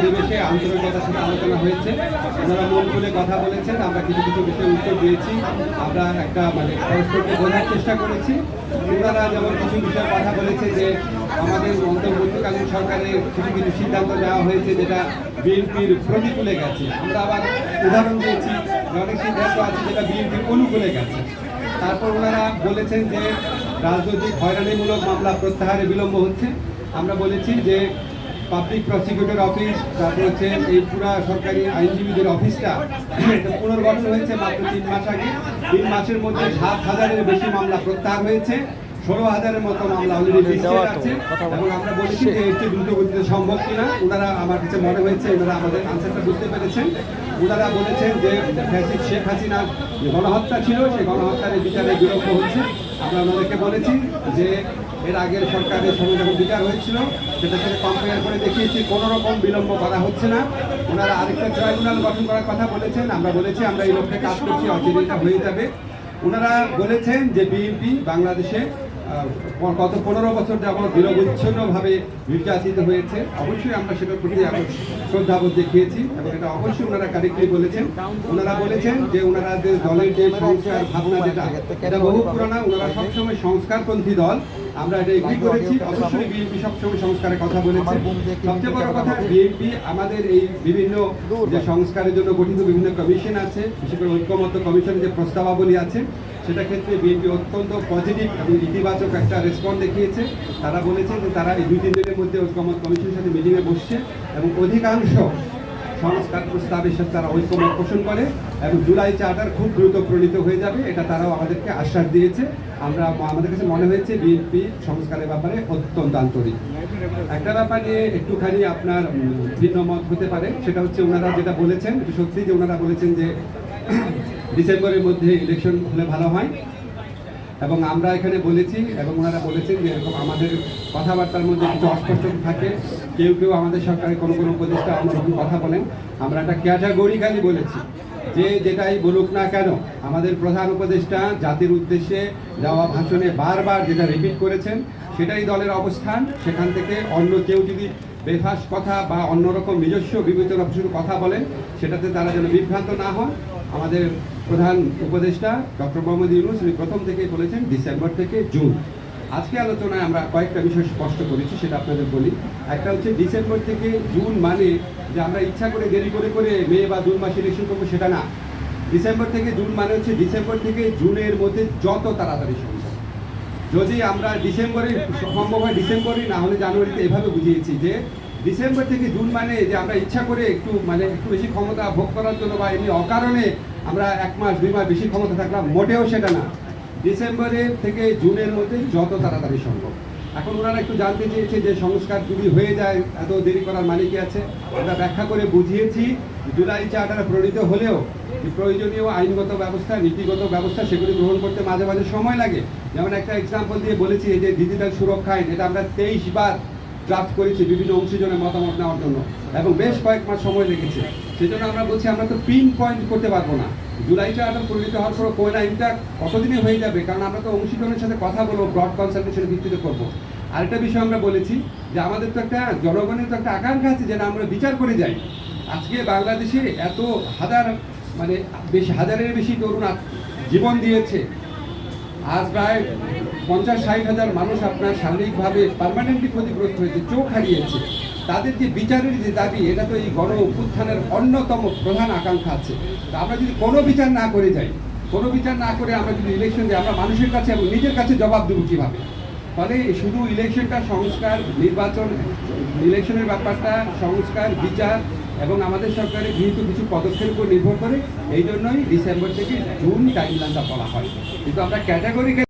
পরিবেশে আন্তরিকতার সাথে আলোচনা হয়েছে। ওনারা মন খুলে কথা বলেছেন, আমরা কিছু কিছু বিষয়ে উত্তর দিয়েছি। আমরা একটা মানে পরস্পরকে বোঝার চেষ্টা করেছি। ওনারা যেমন কিছু বিষয়ে কথা বলেছে যে, আমাদের অন্তর্বর্তীকালীন সরকারের কিছু কিছু সিদ্ধান্ত নেওয়া হয়েছে যেটা বিএনপির প্রতিকূলে গেছে। আমরা আবার উদাহরণ দিয়েছি অনেক সিদ্ধান্ত আছে যেটা বিএনপির অনুকূলে গেছে। তারপর ওনারা বলেছেন যে, রাজনৈতিক হয়রানিমূলক মামলা প্রত্যাহারে বিলম্ব হচ্ছে। আমরা বলেছি যে পাবলিক প্রসিকিউটর অফিস তারপর হচ্ছে এই পুরা সরকারি আইনজীবীদের অফিসটা পুনর্গঠন হয়েছে মাত্র তিন মাস আগে। তিন মাসের মধ্যে সাত হাজারের বেশি মামলা প্রত্যাহার হয়েছে। ষোলো হাজারের মতো মামলা অলরেডি আছে। এবং আমরা বলেছি যে এর চেয়ে দ্রুত গতিতে সম্ভব কিনা ওনারা আমার কাছে মনে হয়েছে ওনারা আমাদের আনসারটা বুঝতে পেরেছেন। ওনারা বলেছেন যে ফ্যাসিড শেখ হাসিনার যে গণহত্যা ছিল সেই গণহত্যার বিচারে বিলম্ব হচ্ছে। আমরা ওনাদেরকে বলেছি যে এর আগের সরকারের সঙ্গে যখন বিচার হয়েছিল, সেটা থেকে কম্পেয়ার করে দেখিয়েছি, কোনো রকম বিলম্ব করা হচ্ছে না। ওনারা আরেকটা ট্রাইব্যুনাল গঠন করার কথা বলেছেন, আমরা বলেছি, আমরা এই লক্ষ্যে কাজ করছি অচিরেটা হয়ে যাবে। ওনারা বলেছেন যে বিএনপি বাংলাদেশে গত পনেরো বছর যাবৎ বিরবিচ্ছিন্নভাবে নির্যাতিত হয়েছে। অবশ্যই আমরা সেটার প্রতি শ্রদ্ধাবোধ দেখিয়েছি এবং এটা অবশ্যই ওনারা কারেক্টলি বলেছেন। ওনারা বলেছেন যে ওনারা যে দলের যে সংস্কার ভাবনা যেটা, এটা বহু পুরানা ওনারা সবসময় সংস্কারপন্থী দল। আমরা এটা এগ্রি করেছি। অবশ্যই বিএনপি সবসময় সংস্কারের কথা বলেছে। সবচেয়ে বড় কথা, বিএনপি আমাদের এই বিভিন্ন যে সংস্কারের জন্য গঠিত বিভিন্ন কমিশন আছে, বিশেষ করে ঐক্যমত্য কমিশনের যে প্রস্তাবাবলী আছে সেটা ক্ষেত্রে বিএনপি অত্যন্ত পজিটিভ এবং ইতিবাচক একটা রেসপন্স দেখিয়েছে। তারা বলেছে যে তারা এই দুই তিন দিনের মধ্যে ঐক্যমত কমিশনের সাথে মিটিংয়ে বসছে এবং অধিকাংশ সংস্কার প্রস্তাবের সাথে তারা ঐক্যমত পোষণ করে এবং জুলাই চার্টার খুব দ্রুত প্রণীত হয়ে যাবে, এটা তারাও আমাদেরকে আশ্বাস দিয়েছে। আমরা, আমাদের কাছে মনে হয়েছে বিএনপি সংস্কারের ব্যাপারে অত্যন্ত আন্তরিক। একটা ব্যাপার নিয়ে একটুখানি আপনার ভিন্ন মত হতে পারে, সেটা হচ্ছে ওনারা যেটা বলেছেন সত্যি যে ওনারা বলেছেন যে ডিসেম্বরের মধ্যে ইলেকশন হলে ভালো হয়। এবং আমরা এখানে বলেছি, এবং ওনারা বলেছেন যে এরকম আমাদের কথাবার্তার মধ্যে কিছু অস্পষ্ট থাকে। কেউ কেউ আমাদের সরকারের কোনো কোনো উপদেষ্টা অন্যরকম কথা বলেন। আমরা একটা ক্যাটাগরিক্যালি বলেছি যে যেটাই বলুক না কেন, আমাদের প্রধান উপদেষ্টা জাতির উদ্দেশ্যে দেওয়া ভাষণে বারবার যেটা রিপিট করেছেন, সেটাই দলের অবস্থান। সেখান থেকে অন্য কেউ যদি বেফাস কথা বা অন্যরকম নিজস্ব বিবেচনা কথা বলেন, সেটাতে তারা যেন বিভ্রান্ত না হন। আমাদের প্রধান উপদেষ্টা ডক্টর মোহাম্মদ ইউনুস, উনি প্রথম থেকেই বলেছেন ডিসেম্বর থেকে জুন। আজকে আলোচনায় আমরা কয়েকটা বিষয় স্পষ্ট করেছি, সেটা আপনাদের বলি। একটা হচ্ছে ডিসেম্বর থেকে জুন মানে যে আমরা ইচ্ছা করে, দেরি করে করে মে বা জুন মাসে ইলেকশন করব, সেটা না। ডিসেম্বর থেকে জুন মানে হচ্ছে ডিসেম্বর থেকে জুনের মধ্যে যত তাড়াতাড়ি সম্ভব। যদি আমরা ডিসেম্বরে সম্ভব হয় ডিসেম্বরে না হলে জানুয়ারিতে এভাবে বুঝিয়েছি যে ডিসেম্বর থেকে জুন মানে যে আমরা ইচ্ছা করে একটু মানে একটু বেশি ক্ষমতা ভোগ করার জন্য বা এমনি অকারণে আমরা এক মাস, দুই মাস বেশি ক্ষমতা থাকলাম, মোটেও সেটা না। ডিসেম্বরের থেকে জুনের মধ্যে যত তাড়াতাড়ি সম্ভব। এখন ওনারা একটু জানতে চেয়েছে যে সংস্কার যদি হয়ে যায়, এত দেরি করার মানে কি আছে? আমরা ব্যাখ্যা করে বুঝিয়েছি, জুলাই চার্টার প্রণীত হলেও প্রয়োজনীয় আইনগত ব্যবস্থা, নীতিগত ব্যবস্থা, সেগুলি গ্রহণ করতে মাঝে মাঝে সময় লাগে। যেমন একটা এক্সাম্পল দিয়ে বলেছি যে ডিজিটাল সুরক্ষা আইন, এটা আমরা তেইশ বার ড্রাফট করেছি, বিভিন্ন অংশীজনের মতামত নেওয়ার জন্য। এবং বেশ কয়েক মাস সময় লেগেছে। সেজন্য আমরা বলছি, আমরা তো পিন পয়েন্ট করতে পারব না। জুলাইটা চার্টার পরিণত হওয়ার পর কোয়েল আইনটা কতদিনে হয়ে যাবে, কারণ আমরা তো অংশীজনের সাথে কথা বলব ব্রড কনসালটেশনের ভিত্তিতে করব। আরেকটা বিষয় আমরা বলেছি যে, আমাদের তো একটা, জনগণের তো একটা আকাঙ্ক্ষা আছে যেন আমরা বিচার করে যাই। আজকে বাংলাদেশে এত হাজার মানে বেশি হাজারের বেশি তরুণ জীবন দিয়েছে। আজ প্রায় পঞ্চাশ, ষাট হাজার মানুষ আপনার শারীরিকভাবে পারমানেন্টলি ক্ষতিগ্রস্ত হয়েছে, চোখ হারিয়েছে। তাদের যে বিচারের যে দাবি, এটা তো এই গণ উত্থানের অন্যতম প্রধান আকাঙ্ক্ষা আছে। তা আমরা যদি কোনো বিচার না করে যাই, কোনো বিচার না করে আমরা যদি ইলেকশন দিই, আমরা মানুষের কাছে এবং নিজের কাছে জবাব দেবো কীভাবে? ফলে শুধু ইলেকশনটা সংস্কার, নির্বাচন ইলেকশনের ব্যাপারটা সংস্কার, বিচার এবং আমাদের সরকারের গৃহীত কিছু পদক্ষেপের উপর নির্ভর করে, এই জন্যই ডিসেম্বর থেকে জুন টাইমলাইনটা বলা হয়। কিন্তু আমরা ক্যাটাগরিকে